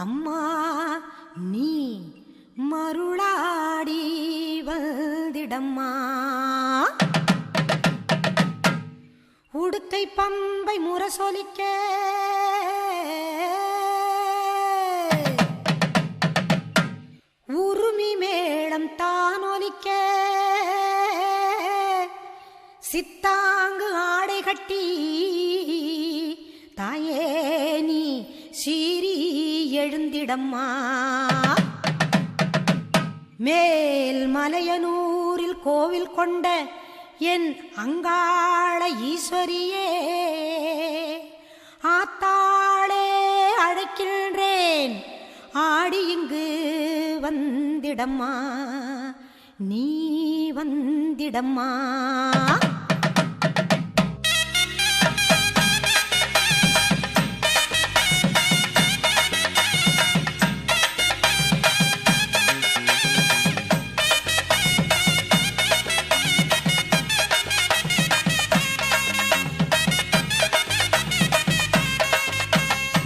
அம்மா நீ மருளாடி வந்திடம்மா. உடுக்கை பம்பை முரசொலிக்க. உருமி மேளம் தானொலிக்க. சித்தாங்கு ஆடை கட்டி தாயே நீ சீரி எழுந்திடம்மா. மேல் மலையனூரில் கோவில் கொண்ட என் அங்காள ஈஸ்வரியே ஆத்தாளே அழைக்கின்றேன். ஆடி இங்கு வந்திடம்மா. நீ வந்திடம்மா.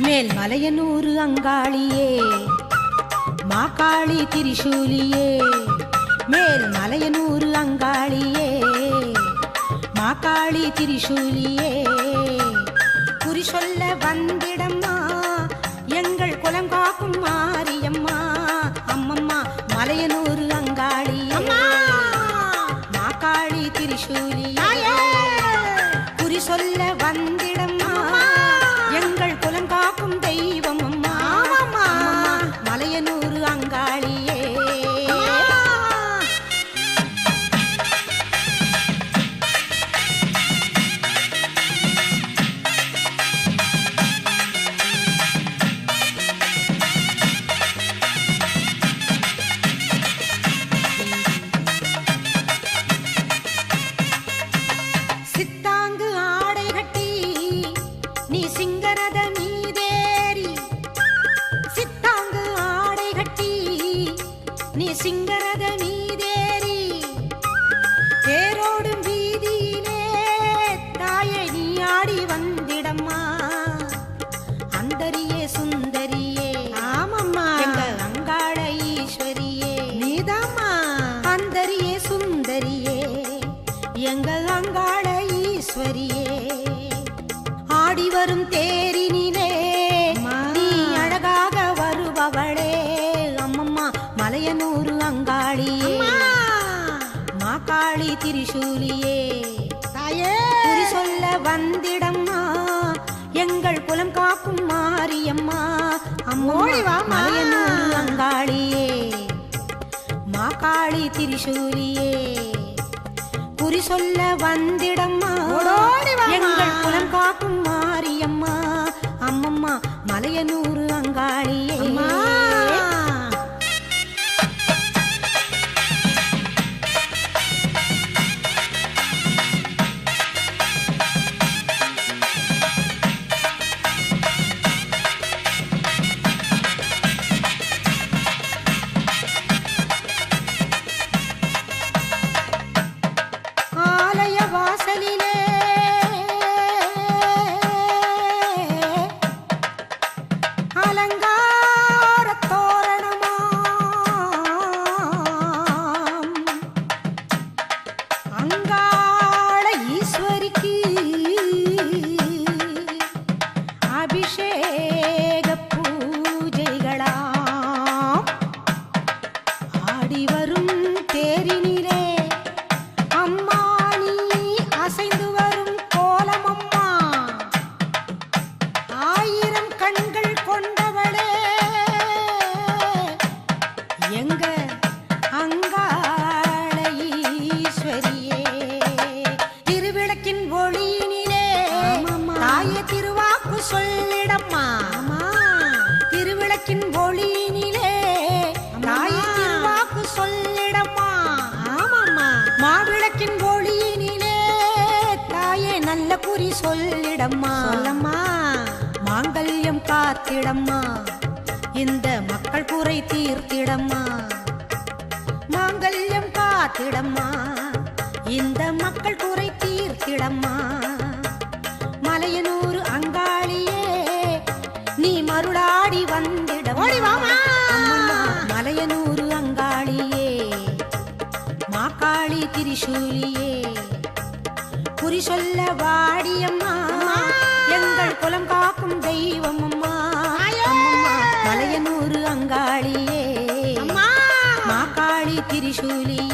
மேல் மலையனூறு அங்காளியே மாக்காளி திரிசூலியே மேல் மலையனூறு அங்காளியே மாக்காளி திரிசூலியே. குறி சொல்ல வந்தே மாக்காளி திரிசூலியே. தாயே. சொல்ல வந்திடம்மா. எங்கள் குலம் காக்கும் மாரியம்மா. அம்மோடி மலையனூரு அங்காளியே. மாக்காளி திரிசூலியே. குறி சொல்ல வந்திடம்மா. எங்கள் குலம் காக்கும் மாரியம்மா. அம்மம்மா மலையனூரு அங்காளியே. திரிசூலியே குறி சொல்ல வாடியம்மா எங்கள் குலம் காக்கும் தெய்வம் அம்மா மலையனூர் அங்காளியே. மாக்காளி திரிசூலியே.